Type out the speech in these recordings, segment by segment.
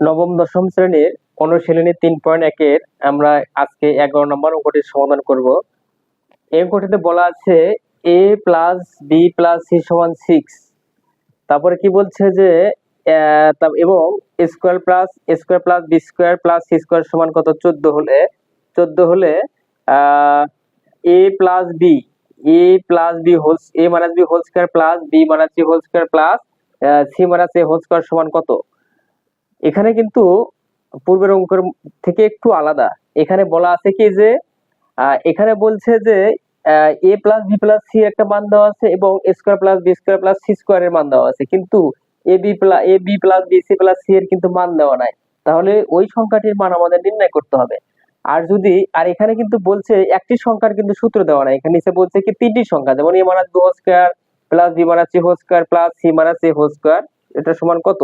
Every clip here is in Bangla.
নবম, দশম শ্রেণির অনুশীলনী তিন পয়েন্ট একের আমরা আজকে এগারো নম্বর অঙ্কটির সমাধান করব। এই অঙ্কটিতে বলা আছে A plus B plus C সমান সিক্স তারপরে কি বলছে যে এবং square plus square plus B square plus C square সমান কত? চোদ্দ হলে চোদ্দ হলে A plus B A plus B whole A minus B whole square plus B minus C whole square plus C minus A whole square সমান কত? এখানে কিন্তু পূর্বের অঙ্কের থেকে একটু আলাদা। এখানে বলা আছে কি যে এখানে বলছে যে A plus B plus C একটা মান দেওয়া আছে এবং A square plus B square plus C স্কোয়ারের মান দেওয়া আছে। কিন্তু A B plus A B plus B C plus C এর কিন্তু মান দেওয়া নাই। তাহলে ওই সংখ্যাটির মান আমাদের নির্ণয় করতে হবে। আর যদি, আর এখানে কিন্তু বলছে একটি সংখ্যার কিন্তু সূত্র দেওয়া নাই। এখানে নিচে বলছে কি তিনটি সংখ্যা, যেমন A minus whole square plus B minus C whole square plus C minus A whole square এটা সমান কত?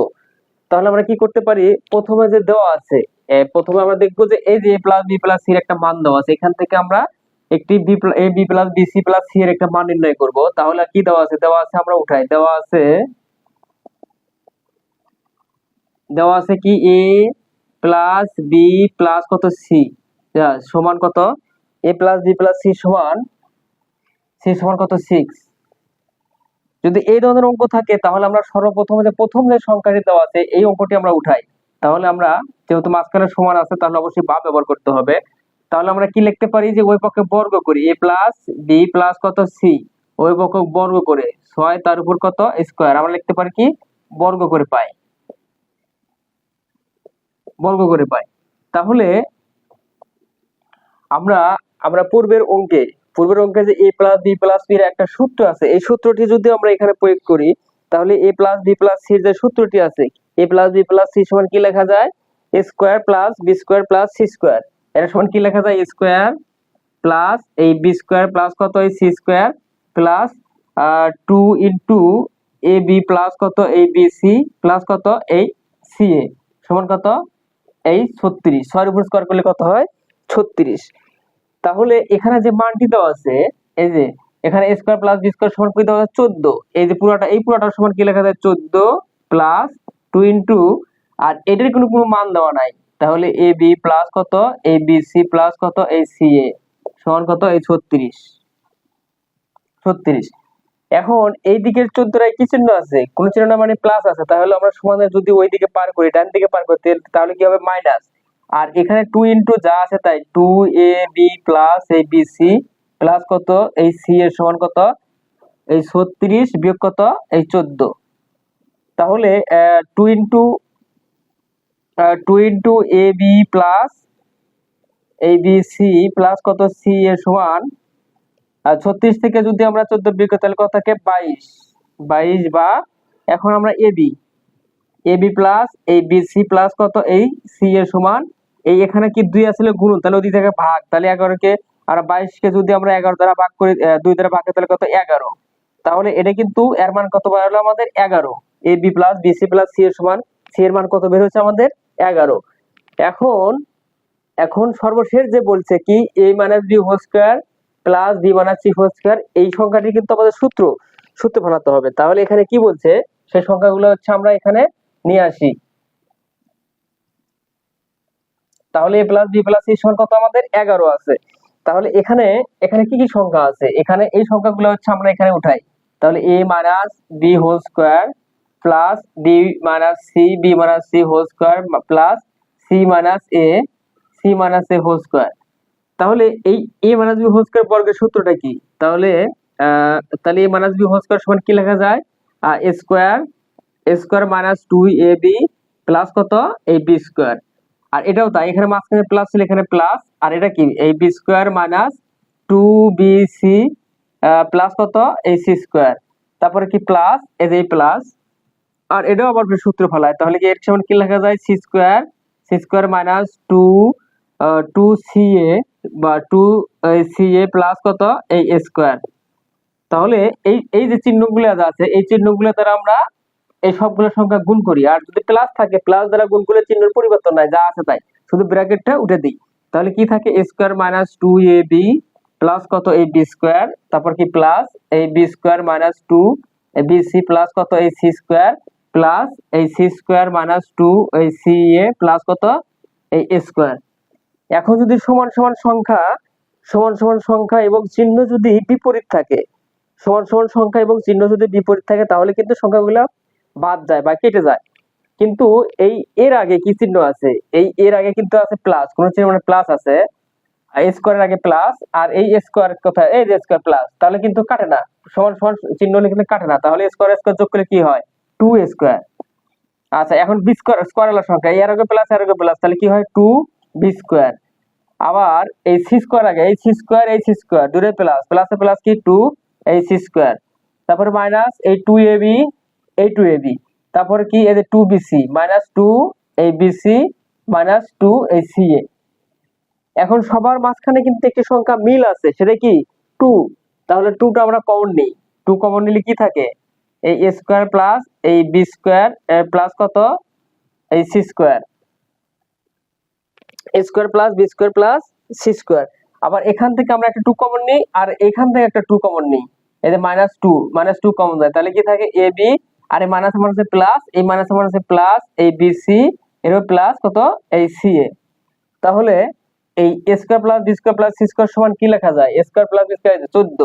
তাহলে আমরা কি করতে পারি? প্রথমে যে দেওয়া আছে প্রথমে আমরা দেখব যে এই যে A plus B plus C এর একটা মান দেওয়া আছে, এখান থেকে আমরা একটি B A B plus B C plus C এর একটা মান নির্ণয় করব। তাহলে কি দেওয়া আছে? দেওয়া আছে আমরা উঠাই। দেওয়া আছে দেওয়া আছে কি? এ প্লাস বি প্লাস কত সি সমান কত? A plus B plus C সমান সি সমান কত সিক্স যদি এই ধরনের অঙ্ক থাকে, তাহলে আমরা সর্বপ্রথম যে প্রথম যে সংখ্যাটি দেওয়া আছে, এই অঙ্কটি আমরা উঠাই। তাহলে আমরা, যেহেতু মাঝখানে সমান আছে, তাহলে অবশ্যই বা ব্যবহার করতে হবে। তাহলে আমরা কি লিখতে পারি? যে ওই পক্ষে বর্গ করি। এ প্লাস বি প্লাস কত? সি ওই পক্ষ বর্গ করে। ছয় তার উপর কত? স্কোয়ার আমরা লিখতে পারি কি? বর্গ করে পাই। বর্গ করে পাই। তাহলে আমরা আমরা পূর্বের অঙ্কে পূর্বের অঙ্কে যে এ প্লাস বি প্লাস এর একটা সূত্র আছে, এই সূত্রটি যদি আমরা এখানে প্রয়োগ করি, তাহলে এ প্লাস বি প্লাস সির যে সূত্রটি আছে A plus B plus C সমান কি লেখা যায়? A square plus B square plus C square এটা সমান কি লেখা যায়? স্কোয়ার প্লাস এই বি স্কোয়ার প্লাস কত এই C square plus two into A B plus কত এই বি সি প্লাস কত এই সি এ সমান কত? এই ছত্রিশ। ছয়ের উপর স্কোয়ার করলে কত হয়? ছত্রিশ। তাহলে এখানে যে মানটি দেওয়া আছে, এই যে, এখানে স্কোয়ার প্লাস বি স্কোয়ার সমান কি দেওয়া চোদ্দ। এই যে পুরোটা, এই পুরোটার সমান কি লেখা যায়? চোদ্দ প্লাস টু ইন্টু আর এটার কোনো কোনো মান দেওয়া নাই। তাহলে এ বি প্লাস কত? এ বি সি প্লাস কত? এই সি এ সমান কত? এই ছত্রিশ। ছত্রিশ। এখন এই দিকের চোদ্দটায় কি চিহ্ন আছে? কোন চিহ্ন মানে প্লাস আছে। তাহলে আমরা সমানে যদি ওই দিকে পার করি, ডান দিকে পার করি তাহলে কি হবে? মাইনাস আর এখানে টু ইন্টু যা আছে তাই টু এ বি প্লাস এই বি সি প্লাস কত? এই সি এর সমান কত? এই ছত্রিশ বিয়োগ কত? এই চোদ্দ। তাহলে two into two into A B plus এই বি সি প্লাস কত? সি এর সমান ছত্রিশ থেকে যদি আমরা চোদ্দ বিয়োগ তাহলে কত থাকে? বাইশ। বাইশ বা এখন আমরা A B A B plus এই বি সি প্লাস কত? এই সি এর সমান এই এখানে কি দুই আসলে গুণ তাহলে ওই থেকে ভাগ। তাহলে এগারোকে আর বাইশকে যদি আমরা এগারো দ্বারা ভাগ করি দুই দ্বারা ভাগ করি, তাহলে কত? এগারো। তাহলে এটা কিন্তু এর মান কত বার হলো আমাদের? এগারো। A B plus B C plus C এর সমান, সি এর মান কত বের হচ্ছে আমাদের? এগারো। এখন এখন সর্বশেষ যে বলছে কি A minus B whole square plus B minus C whole square এই সংখ্যাটি কিন্তু আমাদের সূত্র সূত্র বানাতে হবে। তাহলে এখানে কি বলছে? সেই সংখ্যাগুলো হচ্ছে আমরা এখানে নিয়ে আসি। তাহলে A plus B plus C সমান কত আমাদের এগারো আছে। তাহলে এখানে এখানে কি কি সংখ্যা আছে? এখানে এই সংখ্যাগুলো হচ্ছে আমরা এখানে উঠাই। তাহলে A minus B whole square plus B minus C B minus C whole square plus C minus A C minus A whole square তাহলে এই A minus B whole square বর্গের সূত্রটা কি? তাহলে তাহলে A minus B whole square সমান কি লেখা যায়? A square A square minus two A B plus কত? এই বি স্কোয়ার আর এটাও তাই, এখানে মাঝখানে প্লাস ছিল, এখানে প্লাস আর এটা কি? এই B square minus two B C plus কত? এই সি স্কোয়ার তারপরে কি প্লাস এই যে প্লাস আর এটাও আবার সূত্র ফলায়। তাহলে কি এর সমান কি লেখা যায়? C square C square minus two two C A বা টু সি এ প্লাস কত? এই স্কোয়ার তাহলে এই এই যে চিহ্নগুলো আছে, এই চিহ্নগুলো দ্বারা আমরা এই সবগুলো সংখ্যা গুণ করি। আর যদি প্লাস থাকে প্লাস দ্বারা গুণ করলে চিহ্নের পরিবর্তন নাই, যা আছে তাই। শুধু ব্র্যাকেটটা উঠে দিই। তাহলে কি থাকে? A square minus two A B plus কত এই বি স্কোয়ার তারপর কি প্লাস এই B square minus two B C plus কত এই সি স্কোয়ার প্লাস এই সি স্কোয়ার মাইনাস টু এই সি এ প্লাস কত? এই এ স্কোয়ার এখন যদি সমান সমান সংখ্যা, সমান সমান সংখ্যা এবং চিহ্ন যদি বিপরীত থাকে, সমান সমান সংখ্যা এবং চিহ্ন যদি বিপরীত থাকে, তাহলে কিন্তু সংখ্যাগুলো বাদ যায় বা কেটে যায়। কিন্তু এই এর আগে কি চিহ্ন আছে? এই এর আগে কিন্তু আছে প্লাস কোন চিহ্ন মানে প্লাস আছে। স্কোয়ারের আগে প্লাস আর এই স্কোয়ার কোথায়? এই যে স্কোয়ার প্লাস তাহলে কিন্তু কাটে না। সমান সমান চিহ্ন হলে কিন্তু কাটে না। তাহলে স্কোয়ার স্কোয়ার যোগ করলে কি হয়? টু স্কোয়ার আচ্ছা এখন বি স্কোয়ার স্কোয়ার হলো সংখ্যা। এর আগে প্লাস এর আগে প্লাস তাহলে কি হয়? টু বি স্কোয়ার আবার এই সি স্কোয়ার আগে, এই সি স্কোয়ার এই সি স্কোয়ার দূরে প্লাস প্লাসে প্লাস কি? টু এই সি স্কোয়ার তারপরে মাইনাস এই টু এ বি এই টু এ বি তারপরে কি? যে two B C minus two এই বিসি মাইনাস টু এই সি এ এখন সবার মাঝখানে কিন্তু একটি সংখ্যা মিল আছে, সেটা কি? টু তাহলে টুটা আমরা কমন নিই। টু কমন নিলে কি থাকে? এই এ স্কোয়ার প্লাস এই বি স্কোয়ার প্লাস কত? এই C square A square plus B square plus C square আবার এখান থেকে আমরা একটা টু কমন নিই, আর এখান থেকে একটা টু কমন নিই। যে minus two minus two common যায় তাহলে কি থাকে? এ বি আর এই মাইনাস মাইনাসে প্লাস এই মাইনাস মাইনাসে প্লাস এই বি সি এর প্লাস কত? এই সি এ। তাহলে এই square plus B square plus C square সমান কি লেখা যায়? স্কোয়ার প্লাস বি স্কোয়ার চোদ্দ।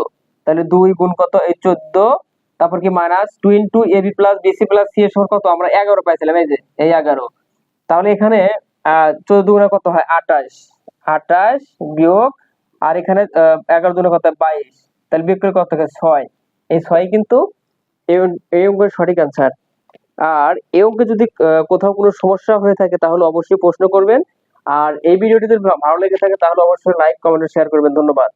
তাহলে দুই গুণ কত? এই চোদ্দ। তারপর কি minus two into A B plus B C plus C এর সমান কত? আমরা এগারো পাইছিলাম, এই যে, এই এগারো। তাহলে এখানে চোদ্দ দুগুণে কত হয়? আঠাশ। আঠাশ বিয়োগ, আর এখানে এগারো দুগুণে কত বাইশ। তাহলে বিয়োগ করে কত ছয়। এই ছয় কিন্তু এই অঙ্কের সঠিক অ্যান্সার আর এই অঙ্কে যদি কোথাও কোনো সমস্যা হয়ে থাকে তাহলে অবশ্যই প্রশ্ন করবেন। আর এই ভিডিওটি যদি ভালো লেগে থাকে তাহলে অবশ্যই লাইক কমেন্ট শেয়ার করবেন। ধন্যবাদ।